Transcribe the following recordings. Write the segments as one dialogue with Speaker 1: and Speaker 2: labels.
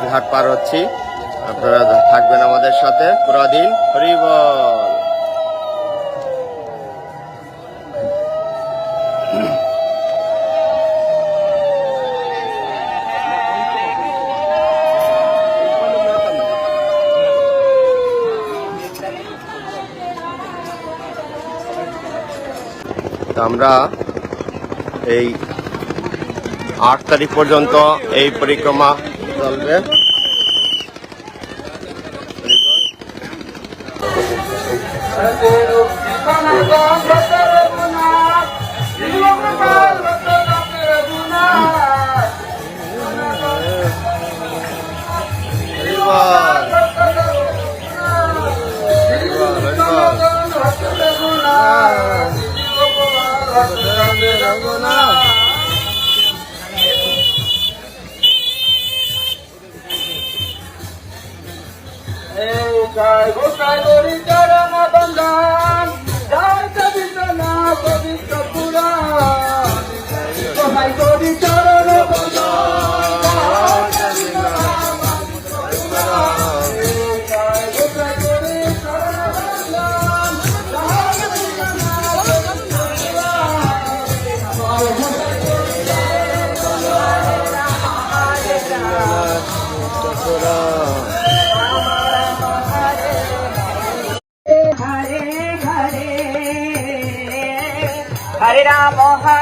Speaker 1: গোপালগঞ্জ ঘাট পার হচ্ছি আপনারা থাকবেন আমাদের সাথে পুরা দিন হরিবল আমরা এই আট তারিখ পর্যন্ত এই পরিক্রমা চলবে Ah
Speaker 2: তোরা হরে রাম হরে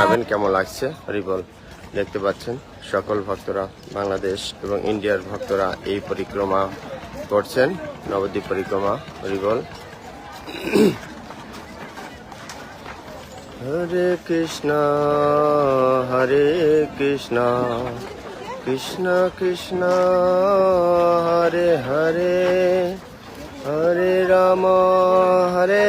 Speaker 2: জানাবেন কেমন লাগছে রিবল দেখতে পাচ্ছেন সকল ভক্তরা বাংলাদেশ এবং ইন্ডিয়ার ভক্তরা এই পরিক্রমা করছেন নবদ্বীপ পরিক্রমা হরিবল হরে কৃষ্ণ হরে কৃষ্ণ কৃষ্ণ কৃষ্ণ হরে হরে হরে রাম হরে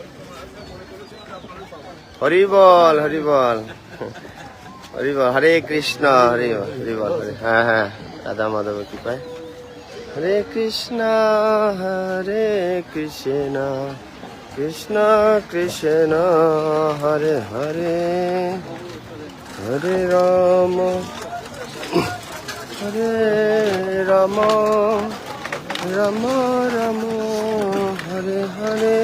Speaker 2: হরিবল হরিবল হরিবল হরে কৃষ্ণ হরিবল হরিবল হরে হ্যাঁ হ্যাঁ রাধা মাধব কৃপায় হরে কৃষ্ণ হরে কৃষ্ণ কৃষ্ণ কৃষ্ণ হরে হরে হরে রাম হরে রাম রাম রাম হরে হরে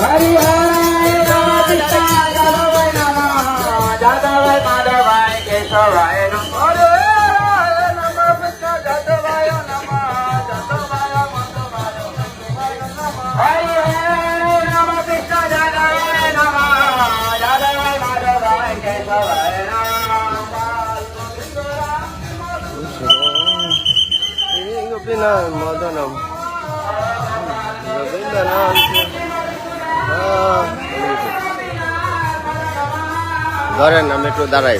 Speaker 2: Maria. ধরেন আমি একটু দাঁড়াই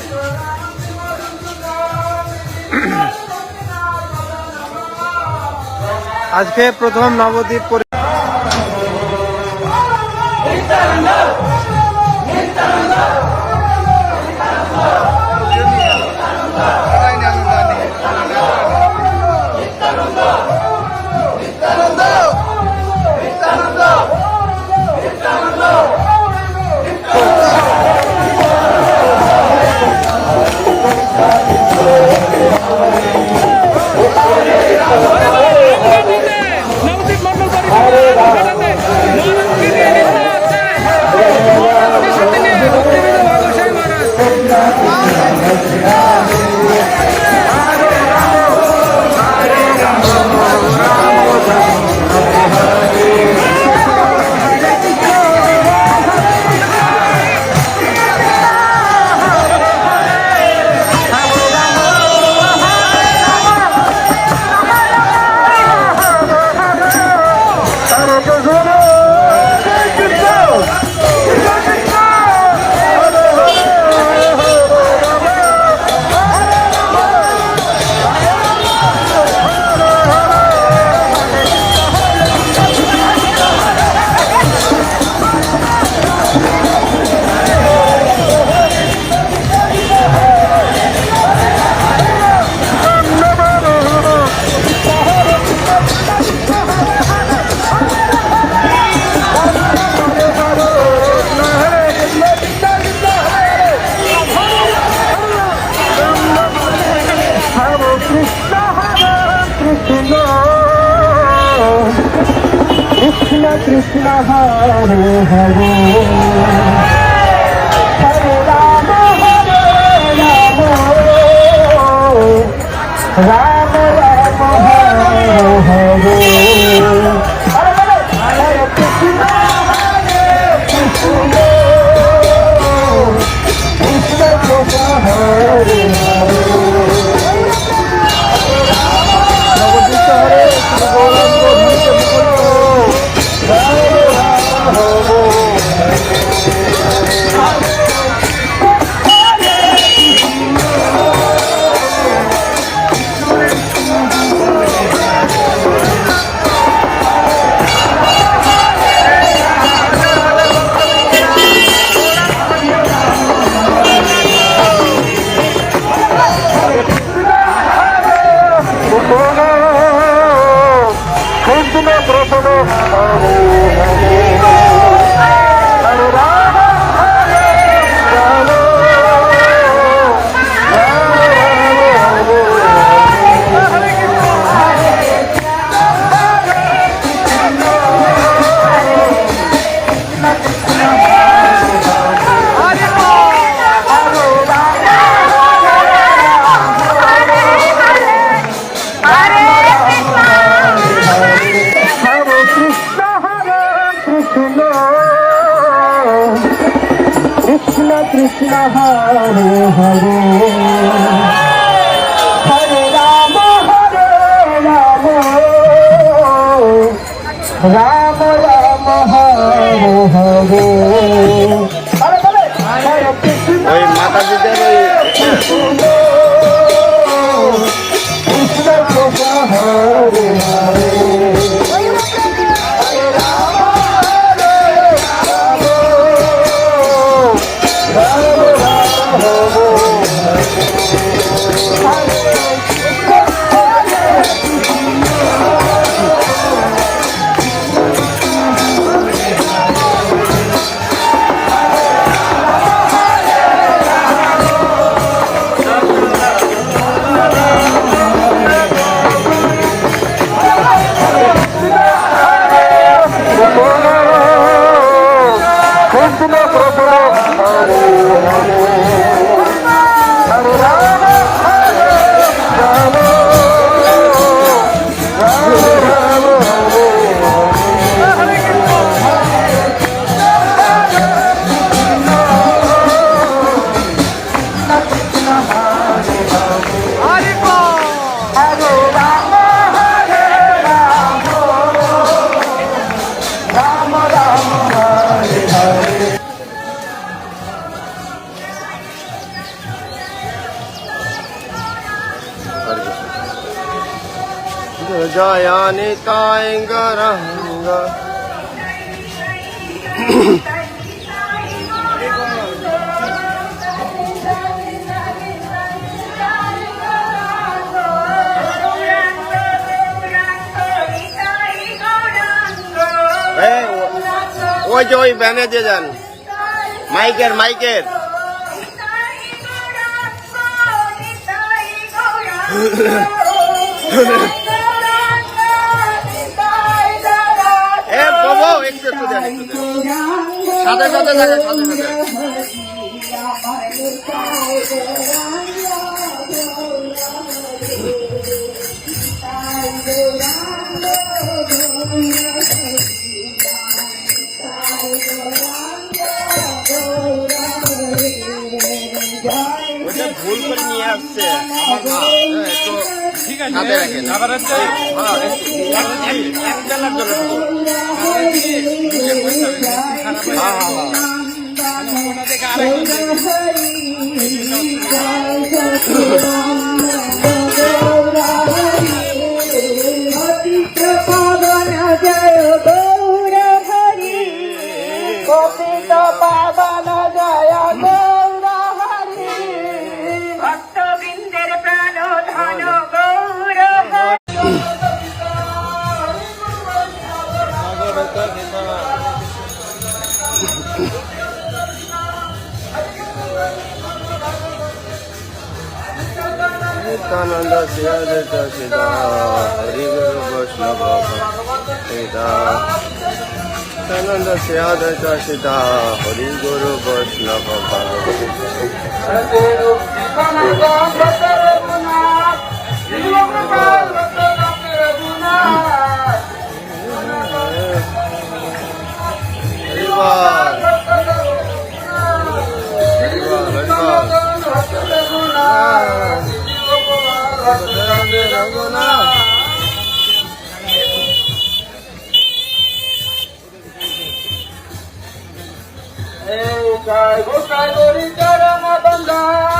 Speaker 2: আজকে প্রথম নবদ্বীপ হাজিদের ওই Jaya Nitaya Garanga ôi যে ওই ব্যানে যে যান মাইকের মাইকের দেন একটু দেন সাথে সাথে থাকে সাথে সাথে ভুল করে নিয়ে আসছে আমার মা হ্যাঁ, তো কাঁধে রাখেন হ্যাঁ নিত্যানন্দ শ্রীয়দিত সীতা হরিগুরু বৈষ্ণব সীতা নিত্যানন্দ শ্রীয়দিত সীতা হরিগুরু বৈষ্ণব ভগবত Vai voltar, Doricarama, bandar.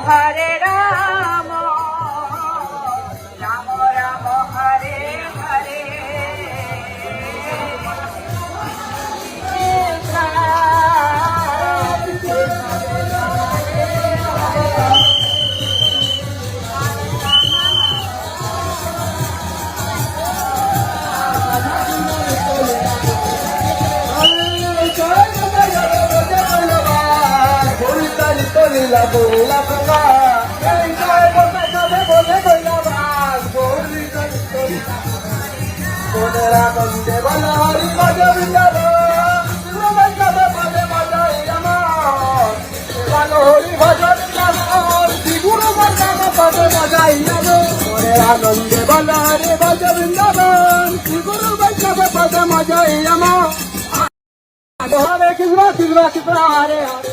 Speaker 2: all বইলা বইলা বোমা বন্ধেরা বন্দে বল হরি মজা বিন্দা আনন্দে বলারে বাজে বৃন্দাবন গুরু বৈষ্ণব পদ মজাই আমা হরে কৃষ্ণ কৃষ্ণ কৃষ্ণ হরে হরে